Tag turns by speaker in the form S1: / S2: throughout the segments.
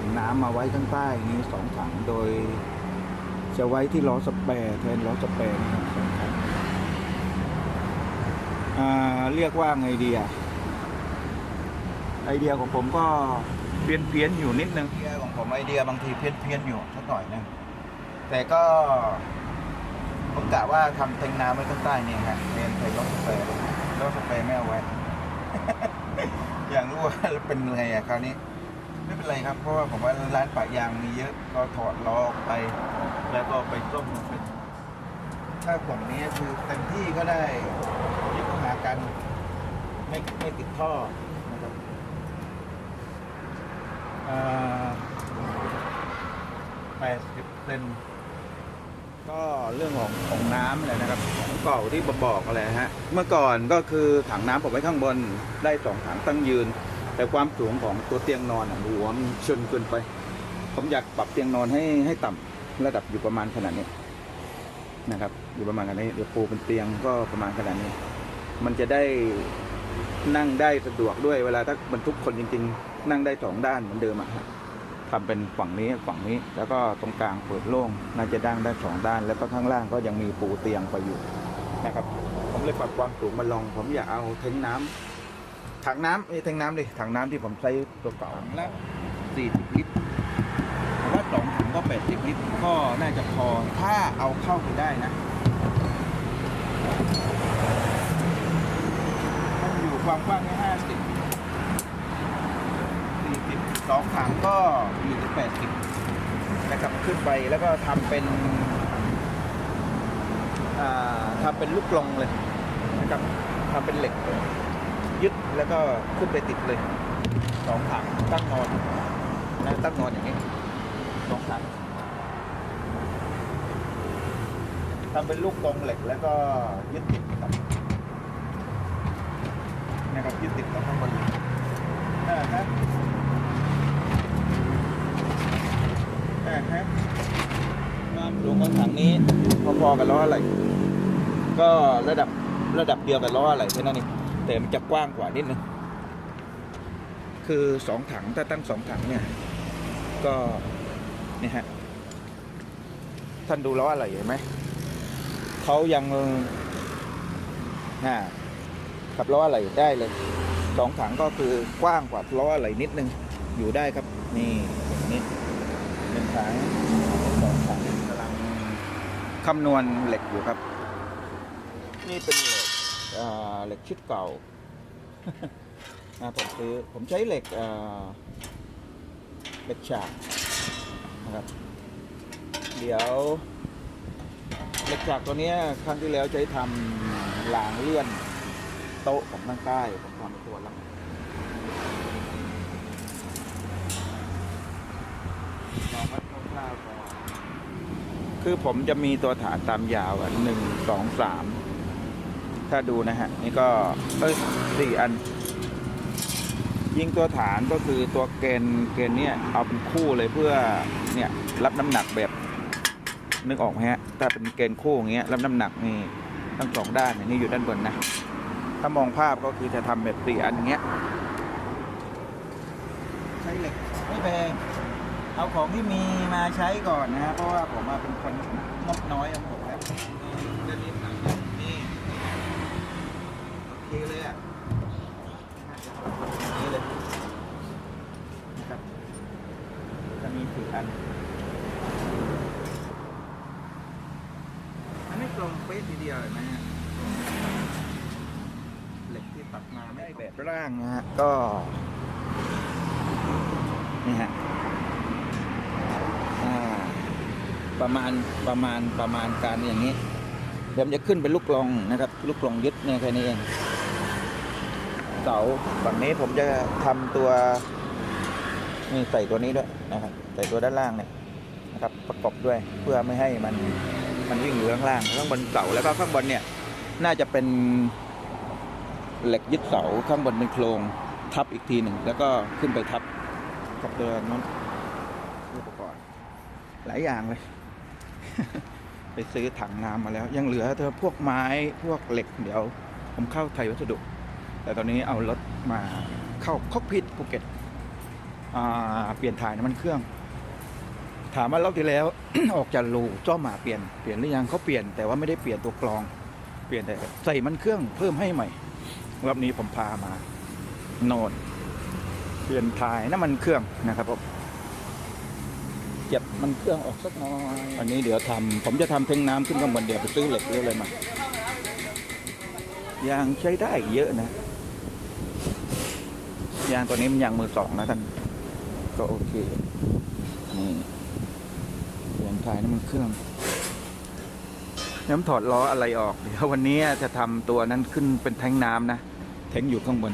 S1: ถังน้ำมาไว้ข้างใต้อย่างนี้สองถังโดย จะไว้ที่ล้อสเปรย์แทนล้อสเปรย์นะครับสองถังเรียกว่าไงดีอะไอเดียของผมก็เพี้ยนเพียนอยู่นิดนึงไอเดียของผมไอเดียบางทีเพี้ยนเพียนอยู่สักหน่อยนึงแต่ก็ผมกะว่าทำเทงน้ำไว้ข้างใต้เนี่ยฮะเทนใส่ล้อสเปรย์ล้อสเปรย์ไม่เอาไว้ อย่างรู้ว่าเป็นไงอะคราวนี้ ไม่เป็นไรครับ เพราะว่าผมว่าร้านปะยางมีเยอะก็ถอดล้อออกไป แล้วก็ไปต้มเป็นถ้าผลนี้คือเต็มที่ก็ได้ยึดหากัน ไม่ไม่ติดท่อนะครับแปดสิบเซนก็เรื่องของของน้ำเลยนะครับของเก่าที่บอกอะไรฮะ เมื่อก่อนก็คือถังน้ำผมไว้ข้างบนได้สองถังตั้งยืน แต่ความสูงของตัวเตียงนอนอะหัวมันชนเกินไป ผมอยากปรับเตียงนอนให้ให้ต่ำระดับอยู่ประมาณขนาดนี้นะครับ อยู่ประมาณขนาดนี้เดี๋ยวปูเป็นเตียงก็ประมาณขนาดนี้ มันจะได้นั่งได้สะดวกด้วยเวลาถ้าบรรทุกคนจริง ๆ นั่งได้สองด้านเหมือนเดิมอะครับทำเป็นฝั่งนี้ฝั่งนี้ แล้วก็ตรงกลางเปิดโล่งน่าจะดั้งได้สองด้าน แล้วก็ข้างล่างก็ยังมีปูเตียงไปอยู่นะครับ ผมเลยปรับความสูงมาลอง ผมอยากเอาเทงน้ำ ถังน้ำไอ้แทงน้ำดิถังน้ำที่ผมใช้ตัวเก่าละสี่สิบลิตรผมว่าสองถังก็แปดสิบลิตร ก็น่าจะพอถ้าเอาเข้าไปได้นะมันอยู่ความกว้างแค่ห้าสิบสี่สิบสองถังก็อยู่ที่แปดสิบนะครับขึ้นไปแล้วก็ทำเป็นอ่าทำเป็นลูกกลงเลยนะครับทำเป็นเหล็กยึด แล้วก็ขึ้นไปติดเลยสองถังตั้งนอนนะตั้งนอนอย่างนี้สองถังทำเป็นลูกกรงเหล็กแล้วก็ยึดติดกับนะครับยึดติดกับข้างบนอ่าฮะอ่าฮะความสูงของถังนี้พอๆกับล้ออะไร ก็ระดับระดับเดียวกับล้ออะไรแค่นั้นเอง แต่มันจะกว้างกว่านิดนึงคือสองถังถ้าตั้งสองถังเนี่ยก็นี่ฮะท่านดูล้ออะไรเห็นไหมเขายังน่าขับล้ออะไรได้เลยสองถังก็คือกว้างกว่าล้ออะไรนิดนึงอยู่ได้ครับ นี่อย่างนี้หนึ่งถังสองถังกำลังคำนวณเหล็กอยู่ครับ นี่เป็นเหล็ก เหล็กชุดเก่าอ่าผมซื้อผมใช้เหล็กอ่าเหล็กฉากนะครับ เดี๋ยวเหล็กฉากตัวเนี้ยครั้งที่แล้วใช้ทำหลางเลื่อนโต๊ะของข้างใต้ผมทำเป็นตัวแล้วลองวัดคร่าวๆก่อนคือผมจะมีตัวฐานตามยาวอะหนึ่งสองสาม ถ้าดูนะฮะ นี่ก็ เอ้ยสี่อัน ยิงตัวฐานก็คือตัวเกณฑ์เกณฑ์เนี่ยเอาเป็นคู่เลยเพื่อเนี่ยรับน้ำหนักแบบนึกออกไหมฮะ ถ้าเป็นเกณฑ์คู่อย่างเงี้ยรับน้ำหนักนี่ทั้งสองด้านเนี่ยนี่อยู่ด้านบนนะ ถ้ามองภาพก็คือจะทำแบบสี่อันเงี้ยใช้เหล็กไม่แพงเอาของที่มีมาใช้ก่อนนะฮะเพราะว่าผมมาเป็นคนงบน้อยของผมแล้วนี้หนังนี่ โอเคเลยอะนี่เลยนะครับจะมีสี่อัน อันนี้ตรงเป๊ะทีเดียวเห็นไหมฮะเหล็กที่ตัดมาไม่แบบร่างนะฮะก็นี่ฮะประมาณประมาณประมาณการอย่างนี้เดี๋ยวจะขึ้นเป็นลูกกลองนะครับ ลูกกลองยึดเนี่ยแค่นี้เองเสาฝั่งนี้ผมจะทำตัวนี่ใส่ตัวนี้ด้วยนะครับ ใส่ตัวด้านล่างเนี่ยนะครับ ประกอบด้วยเพื่อไม่ให้มัน มันวิ่งอยู่ข้างล่างข้างบนเสาแล้วก็ข้างบนเนี่ยน่าจะเป็นเหล็กยึดเสาข้างบนเป็นโครงทับอีกทีหนึ่งแล้วก็ขึ้นไปทับกับตัวนั้นอุปกรณ์หลายอย่างเลย ไปซื้อถังน้ำมาแล้ว ยังเหลือแต่พวกไม้พวกเหล็กเดี๋ยว ผมเข้าไทยวัสดุ แต่ตอนนี้เอารถมาเข้าคอกพิทภูเก็ตเปลี่ยนถ่ายน้ำมันเครื่อง ถามว่ารอบที่แล้ว ออกจากรูจ้อหมาเปลี่ยนเปลี่ยนหรือยังเขาเปลี่ยนแต่ว่าไม่ได้เปลี่ยนตัวกรอง เปลี่ยนแต่ใส่มันเครื่องเพิ่มให้ใหม่รอบนี้ผมพามาโนนเปลี่ยนถ่ายน้ำมันเครื่องนะครับผมเก็บมันเครื่องออกสักหน่อยอันนี้เดี๋ยวทำผมจะทำเทงน้ำขึ้นข้างบนเดี๋ยวไปซื้อเหล็กเรื่อยๆมายางใช้ได้เยอะนะยางตัวนี้มันยางมือสองนะท่านก็โอเคนี่ ถ่ายน้ำมันเครื่องน้ำถอดล้ออะไรออกเดี๋ยววันนี้จะทำตัวนั้นขึ้นเป็นแทงน้ำนะแทงอยู่ข้างบน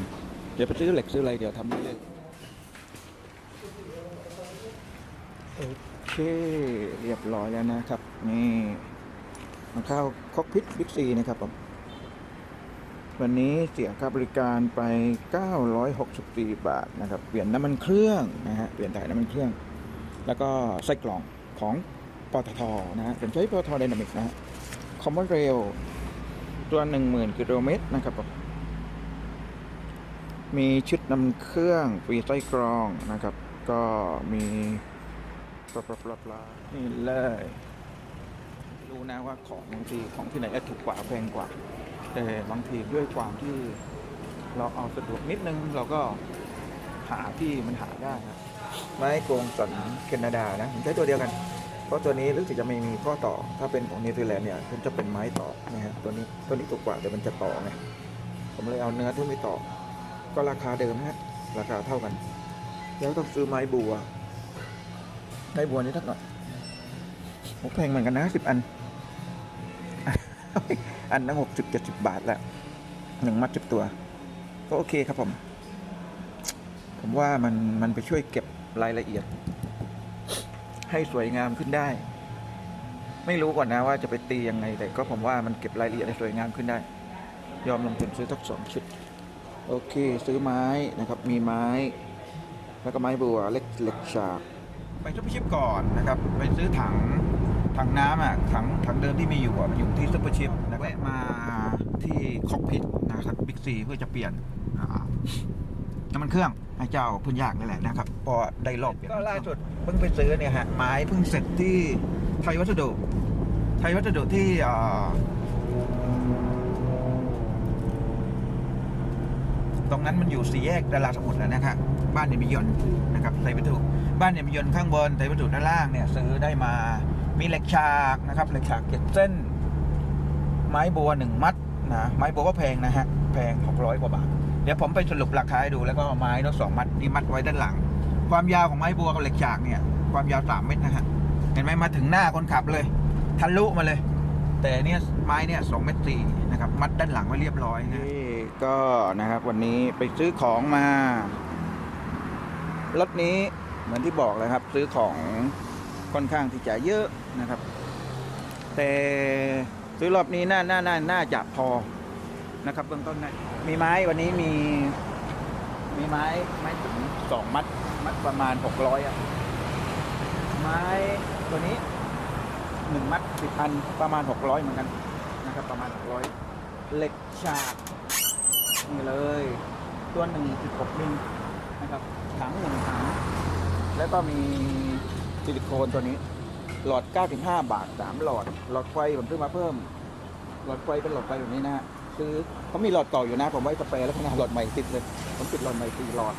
S1: เดี๋ยวไปซื้อเหล็กซื้ออะไรเดี๋ยวทำเรื่อยโอเคเรียบร้อยแล้วนะครับ นี่มาเข้าคอกพิทบิ๊กซีนะครับผมวันนี้เสียค่าบริการไป 964 บาทนะครับ เปลี่ยนน้ำมันเครื่องนะฮะ เปลี่ยนถ่ายน้ำมันเครื่อง แล้วก็ไส้กล่องของ ปตทนะฮะผมใช้ปตทไดนามิกนะฮะคอมมอนเรลตัว10,000กิโลเมตรนะครับผมมีชุดนำเครื่องปีไส้กรองนะครับ ก็มีปลาปลาปลาปลานี่เลยรู้นะว่าของบางทีของที่ไหนจะถูกกว่าแพงกว่า แต่บางทีด้วยความที่เราเอาสะดวกนิดนึง เราก็หาที่มันหาได้ครับไม้โกรงสันแคนาดานะผมใช้ตัวเดียวกัน เพราะตัวนี้รู้สึกจะไม่มีข้อต่อ ถ้าเป็นของนิวซีแลนด์เนี่ยมันจะเป็นไม้ต่อนะฮะตัวนี้ตัวนี้ถูกกว่าแต่มันจะต่อไงผมเลยเอาเนื้อที่ไม่ต่อ ก็ราคาเดิมฮะราคาเท่ากัน แล้วต้องซื้อไม้บัวไม้บัวนี่เท่าไหร่โอ้แพงเหมือนกันนะสิบอัน อันละหกสิบเจ็ดสิบบาทแหละหนึ่งมัดจิบตัว ก็โอเคครับผม ผมว่ามันมันไปช่วยเก็บรายละเอียด ให้สวยงามขึ้นได้ ไม่รู้ก่อนนะว่าจะไปตียังไง แต่ก็ผมว่ามันเก็บรายละเอียดให้สวยงามขึ้นได้ ยอมลงทุนซื้อสักสองชุด โอเค ซื้อไม้นะครับ มีไม้ แล้วก็ไม้บัวเล็กเล็กฉากไปซุปเปอร์ชิปก่อนนะครับ ไปซื้อถังถังน้ำอะถังถังเดิมที่มีอยู่อะมันอยู่ที่ซุปเปอร์ชิปแล้วแวะมาที่คอกพิทนะครับบิ๊กซีเพื่อจะเปลี่ยนน้ำมันเครื่องให้เจ้าพุ่นยากนี่แหละนะครับ พอได้รอบก็ล่าสุดเพิ่งไปซื้อเนี่ยฮะไม้เพิ่งเสร็จที่ไทยวัสดุไทยวัสดุที่อ่าตรงนั้นมันอยู่สี่แยกดาราสมุทรแล้วนะครับบ้านเนี่ยมียนต์นะครับไทยวัตถุบ้านเนี่ยมียนต์ข้างบนไทยวัตถุด้านล่างเนี่ยซื้อได้มามีเหล็กฉากนะครับเหล็กฉากเจ็ดเส้น ไม้บัวหนึ่งมัดนะไม้บัวก็แพงนะฮะแพงหกร้อยกว่าบาทเดี๋ยวผมไปสรุปราคาให้ดูแล้วก็ไม้ทั้งสองมัดที่มัดไว้ด้านหลัง ความยาวของไม้บัวกับเหล็กฉากเนี่ย ความยาวสามเมตรนะฮะเห็นไหมมาถึงหน้าคนขับเลยทะลุมาเลย แต่เนี่ยไม้เนี่ยสองเมตรสี่นะครับ มัดด้านหลังไว้เรียบร้อยนะก็นะครับวันนี้ไปซื้อของมารถนี้เหมือนที่บอกเลยครับ ซื้อของค่อนข้างที่จะเยอะนะครับ แต่ซื้อรอบนี้น่าน่าน่าน่าจะพอนะครับ เบื้องต้นนะมีไม้วันนี้มี มีไม้ไม้ถึงสองมัด ประมาณหกร้อยอะไม้ตัวนี้หนึ่งมัดสิบอันประมาณหกร้อยเหมือนกันนะครับ ประมาณหกร้อยเหล็กฉากนี่เลย ตัวหนึ่งสิบหกมิลนะครับถังหนึ่งถัง แล้วก็มีซิลิโคนตัวนี้ หลอด 95 บาท 3 หลอด หลอดไฟผมซื้อมาเพิ่ม หลอดไฟเป็นหลอดไฟแบบนี้นะฮะคือเขามีหลอดเก่าอยู่นะ ผมไว้สเปรย์แล้วพนัหลอดใหม่ติดเลย ผมติดหลอดใหม่สี่หลอด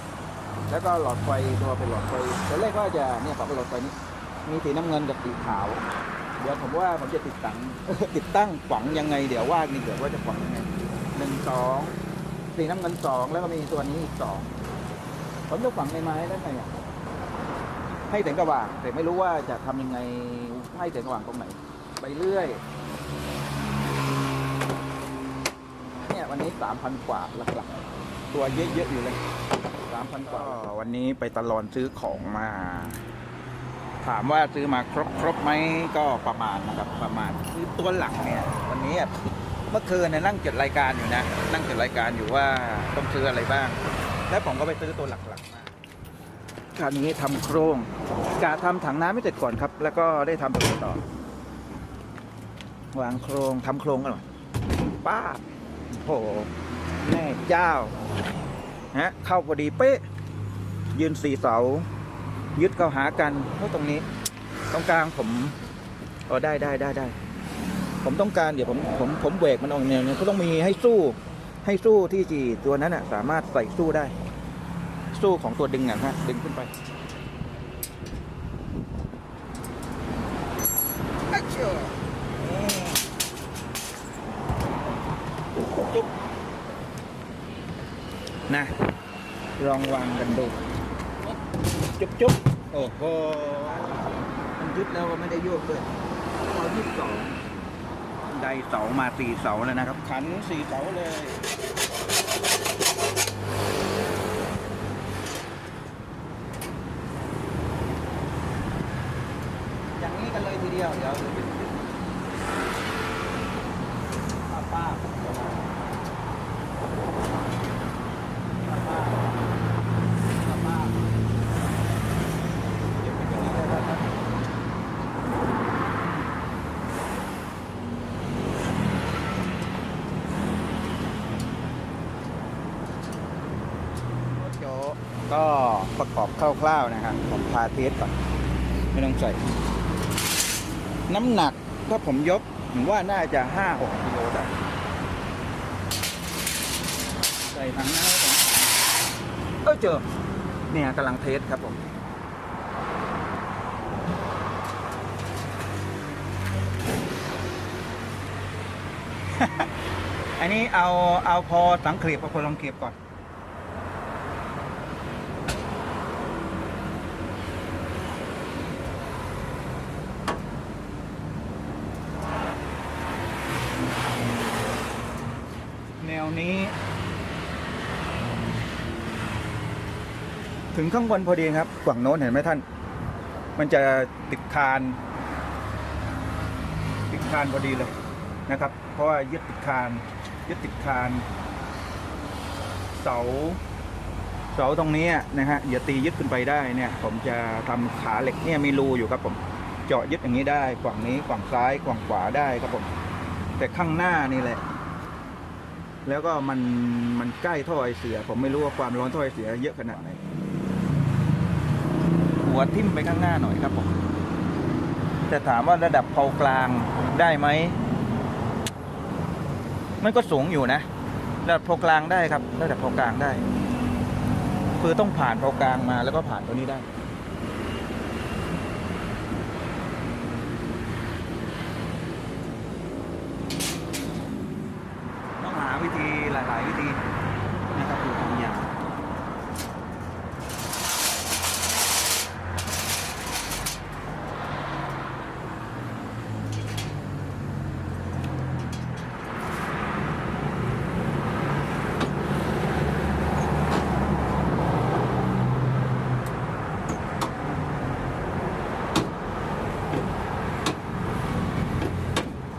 S1: แล้วก็หลอดไฟตัวเป็นหลอดไฟตอนแรกก็จะเนี่ยปรับเป็นหลอดไฟนี้ มีสีน้ำเงินกับสีขาว เดี๋ยวผมว่าผมจะติดตั้งติดตั้งฝังยังไง เดี๋ยวว่านี่เดี๋ยวว่าจะฝังยังไงหนึ่งสองสีน้ำเงินสองแล้วก็มีตัวนี้อีกสองผมจะฝังในไม้ได้ไงให้แสงสว่างแต่ไม่รู้ว่าจะทำยังไงให้แสงสว่างตรงไหน ไปเรื่อยเนี่ยวันนี้สามพันกว่าหลักๆตัวเยอะๆอยู่เลยามพันกว่าวันนี้ไปตลอนซื้อของมา ถามว่าซื้อมาครบครบไหมก็ประมาณนะครับประมาณคือตัวหลักเนี่ย วันนี้เมื่อคืนเนี่ยนั่งจดรายการอยู่นะ นั่งจดรายการอยู่ว่าต้องซื้ออะไรบ้าง แล้วผมก็ไปซื้อตัวหลักๆมาคันนี้ทำโครงกะทำถังน้ำไม่เสร็จก่อนครับ แล้วก็ได้ทำตัวต่อ วางโครงทำโครงกันหน่อยป้าโอ้โหแม่เจ้า ฮะเข้าพอดีเป๊ะ ยืนสี่เสา ยึดเข้าหากันเพราตรงนี้ ตรงกลางผมอ๋อได้ได้ได้ได้ ผมต้องการเดี๋ยวผมผมผมเบรกมันออกแนวนี้ก็ต้องมีให้สู้ให้สู้ที่จีตัวนั้นอะ สามารถใส่สู้ได้ สู้ของตัวดึงอะฮะดึงขึ้นไปอะเชียวนี่จุ๊บ นะ ลองวางกันดู จุ๊บจุ๊บโอ้โหมันยึดแล้วก็ไม่ได้โยกด้วยพอยึดสองได้เสามาสี่เสาแล้วนะครับ ขันสี่เสาเลยอย่างนี้กันเลยทีเดียวเดี๋ยวป้าป้าป้าป้าป้า เดี๋ยวเป็นอย่างนี้เลยนะครับโจก็ประกอบ คร่าวๆนะครับ ผมพาเทสก่อน ไม่ต้องใส่ น้ำหนักถ้าผมยก ผมว่าน่าจะห้าหกกิโลได้ใส่ถังน้ำก่อนเออเจอ เนี่ยกำลังเทสครับผมอันนี้เอาเอาพอสังเกตพอพอลองเก็บก่อนวนี้ ถึงข้างบนพอดีครับ ฝั่งโน้นเห็นไหมท่าน มันจะติดคานติดคานพอดีเลยนะครับ เพราะว่ายึดติดคานยึดติดคานเสาเสาตรงนี้นะฮะอย่าตียึดขึ้นไปได้เนี่ย ผมจะทำขาเหล็กเนี่ยมีรูอยู่ครับผมเจาะยึดอย่างนี้ได้ฝั่งนี้ฝั่งซ้ายฝั่งขวาได้ครับผมแต่ข้างหน้านี่แหละ แล้วก็มันมันใกล้ท่อไอเสีย ผมไม่รู้ว่าความร้อนท่อไอเสียเยอะขนาดไหน หัวทิ่มไปข้างหน้าหน่อยครับผมแต่ถามว่าระดับเพากลางได้ไหมมันก็สูงอยู่นะระดับเพากลางได้ครับ ระดับเพากลางได้ คือต้องผ่านเพากลางมาแล้วก็ผ่านตัวนี้ได้ ต้องหาวิธีหลาย ๆ วิธีนะครับดูทำอย่าง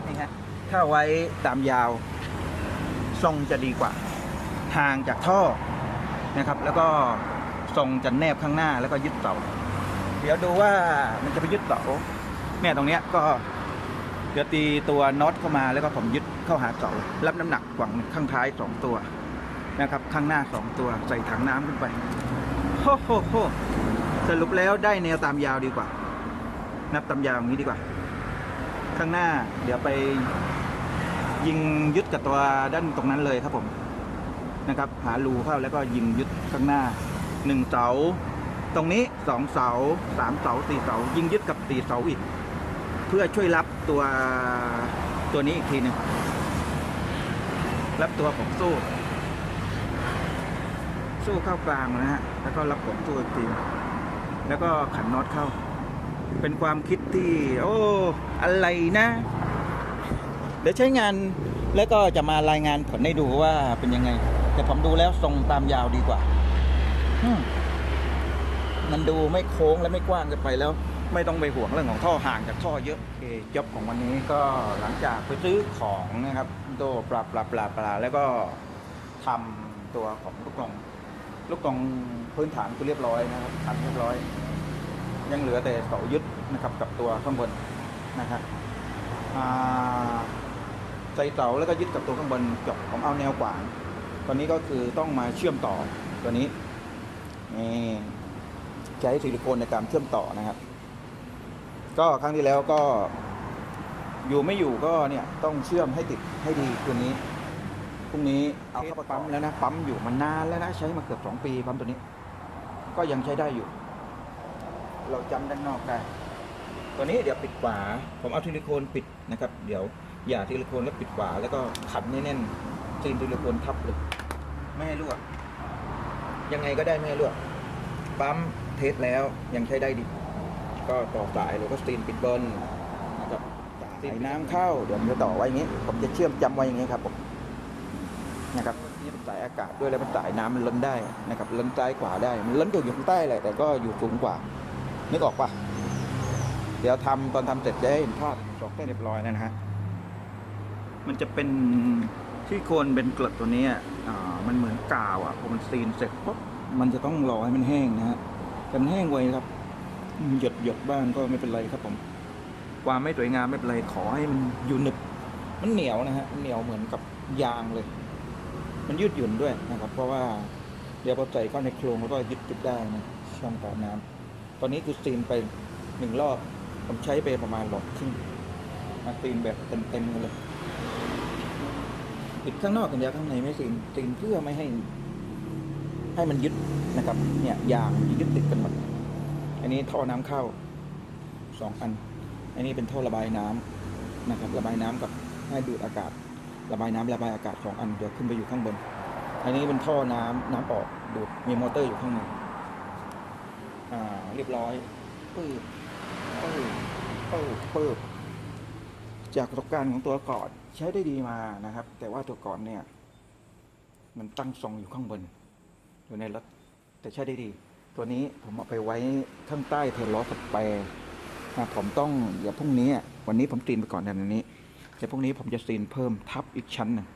S1: นี่ฮะ ถ้าไว้ตามยาว ทรงจะดีกว่าห่างจากท่อนะครับ แล้วก็ทรงจะแนบข้างหน้าแล้วก็ยึดเสาเดี๋ยวดูว่ามันจะไปยึดเสาเนี่ยตรงเนี้ยก็เดี๋ยวตีตัวน็อตเข้ามาแล้วก็ผมยึดเข้าหาเสารับน้ำหนักฝั่งข้างท้ายสองตัวนะครับ ข้างหน้าสองตัวใส่ถังน้ำขึ้นไปโอ้โหโหสรุปแล้วได้แนวตามยาวดีกว่า นับตามยาวอย่างนี้ดีกว่า ข้างหน้าเดี๋ยวไป ยิงยึดกับตัวด้านตรงนั้นเลยครับผมนะครับ หารูเข้าแล้วก็ยิงยึดข้างหน้าหนึ่งเสา ตรงนี้สองเสาสามเสาสี่เสา ยิงยึดกับสี่เสาอีก เพื่อช่วยรับตัวตัวนี้อีกทีหนึ่งรับตัวของสู้สู้เข้ากลางนะฮะ แล้วก็รับของสู้อีกทีแล้วก็ขันน็อตเข้า เป็นความคิดที่ โอ้ อะไรนะ เดี๋ยวใช้งานแล้วก็จะมารายงานผลให้ดูว่าเป็นยังไง แต่ผมดูแล้วทรงตามยาวดีกว่าอืมันดูไม่โค้งและไม่กว้างเกินไปแล้ว ไม่ต้องไปห่วงเรื่องของท่อห่างจากท่อเยอะโอเคจบของวันนี้ก็หลังจากไปซื้อของนะครับตัวปลาปลาปลาปลาแล้วก็ทำตัวของลูกกลงลูกกรงพื้นฐานคือเรียบร้อยนะครับขัดเรียบร้อย ยังเหลือแต่เสายึดนะครับกับตัวข้างบนนะครับอ่า ใส่เสาแล้วก็ยึดกับตัวข้างบนกับผมเอาแนวกว่างตอนนี้ก็คือต้องมาเชื่อมต่อตัวนี้นี่ใช้ซิลิโคนในการเชื่อมต่อนะครับ ก็ครั้งที่แล้วก็ อยู่ไม่อยู่ก็เนี่ยต้องเชื่อมให้ติดให้ดีตัวนี้พรุ่งนี้เอาเข้าปั๊มแล้วนะปั๊มอยู่มานานแล้วนะใช้มาเกือบสองปีปั๊มตัวนี้ ก็ยังใช้ได้อยู่ เราจำด้านนอกได้ตัวนี้เดี๋ยวปิดฝาผมเอาซิลิโคนปิดนะครับ เดี๋ยว อย่าซิลิโคนแล้วปิดฝาแล้วก็ขัดแน่นๆซีนซิลิโคนทับเลยไม่ให้รั่วยังไงก็ได้ไม่ให้รั่วปั๊มเทสแล้วยังใช้ได้ดี ก็ต่อสายหรือก็ซีนปิดเบิร์นนะครับสายน้ำเข้าเดี๋ยวผมจะต่อไว้อย่างนี้ ผมจะเชื่อมจำไว้อย่างนี้ครับผมนะครับนี่เป็นสายอากาศด้วยแล้วเป็นสายน้ำมันล้นได้นะครับล้นซ้ายขวาได้มันล้นอยู่อยู่ข้างใต้แหละแต่ก็อยู่สูงกว่านึกออกปะเดี๋ยวทำตอนทำเสร็จจะให้เห็นภาพจอกได้เรียบร้อยแล้วนะฮะ มันจะเป็นที่โคนเป็นเกล็ดตัวนี้อ่ามันเหมือนกาวอะพอมันซีนเสร็จปุ๊บมันจะต้องรอให้มันแห้งนะฮะแต่มันแห้งไวครับหยดหยดบ้างก็ไม่เป็นไรครับผมความไม่สวยงามไม่เป็นไรขอให้มันอยู่หนึบมันเหนียวนะฮะเหนียวเหมือนกับยางเลย มันยืดหยุ่นด้วยนะครับ เพราะว่าเดี๋ยวพอใส่เข้าในโครงแล้วก็ยึดติดได้นะช่องต่อน้ำตอนนี้คือซีนไปหนึ่งรอบผมใช้ไปประมาณหลอดครึ่งมาซีนแบบเต็มๆเลย ติดข้างนอกกันเดียวข้างในไม่ซีนซีนเพื่อไม่ให้ ให้มันยึดนะครับ เนี่ยยางยึดติดกันหมดอันนี้ท่อน้ำเข้าสองอัน อันนี้เป็นท่อระบายน้ำนะครับ ระบายน้ำกับให้ดูดอากาศ ระบายน้ำระบายอากาศสองอันเดี๋ยวขึ้นไปอยู่ข้างบน อันนี้เป็นท่อน้ำน้ำออกดูดมีมอเตอร์อยู่ข้างในอ่าเรียบร้อยปืบปืบปืบปืบ จากประสบการณ์ของตัวก่อนใช้ได้ดีมานะครับ แต่ว่าตัวก่อนเนี่ย มันตั้งทรงอยู่ข้างบน อยู่ในรถแต่ใช้ได้ดี ตัวนี้ผมเอาไปไว้ข้างใต้เทอร์ลอสแปร์นะผมต้องเดี๋ยวพรุ่งนี้ วันนี้ผมซีนไปก่อนในนี้แต่พรุ่งนี้ผมจะซีนเพิ่มทับอีกชั้นหนึ่ง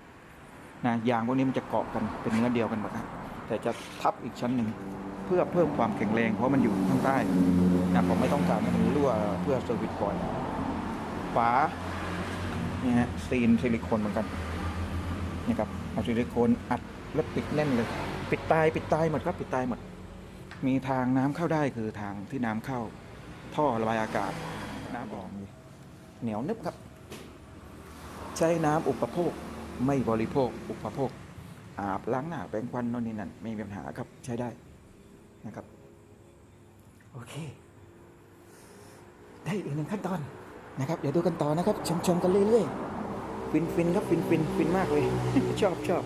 S1: นะยางพวกนี้มันจะเกาะกันเป็นเนื้อเดียวกันหมดนะแต่จะทับอีกชั้นหนึ่งเพื่อเพิ่มความแข็งแรง เพราะมันอยู่ข้างใต้นะผมไม่ต้องการให้มันรั่วเพื่อเซอร์วิสก่อนฝา นี่ฮะซีนซิลิโคนเหมือนกันนี่ครับเอาซิลิโคนอัดแล้วปิดแน่นเลย ปิดตายปิดตายหมดครับปิดตายหมด มีทางน้ำเข้าได้คือทางที่น้ำเข้า ท่อระบายอากาศน้ำออกนี่เหนียวนึบครับ ใช้น้ำอุปโภคไม่บริโภค อุปโภค อาบล้างหน้าแปรงฟันโน่นนี่นั่นไม่มีปัญหาครับใช้ได้นะครับ โอเค ได้อีกหนึ่งขั้นตอน นะครับ เดี๋ยวดูกันต่อนะครับชมๆกันเรื่อยๆฟินๆครับฟินๆฟินมากเลย ชอบชอบ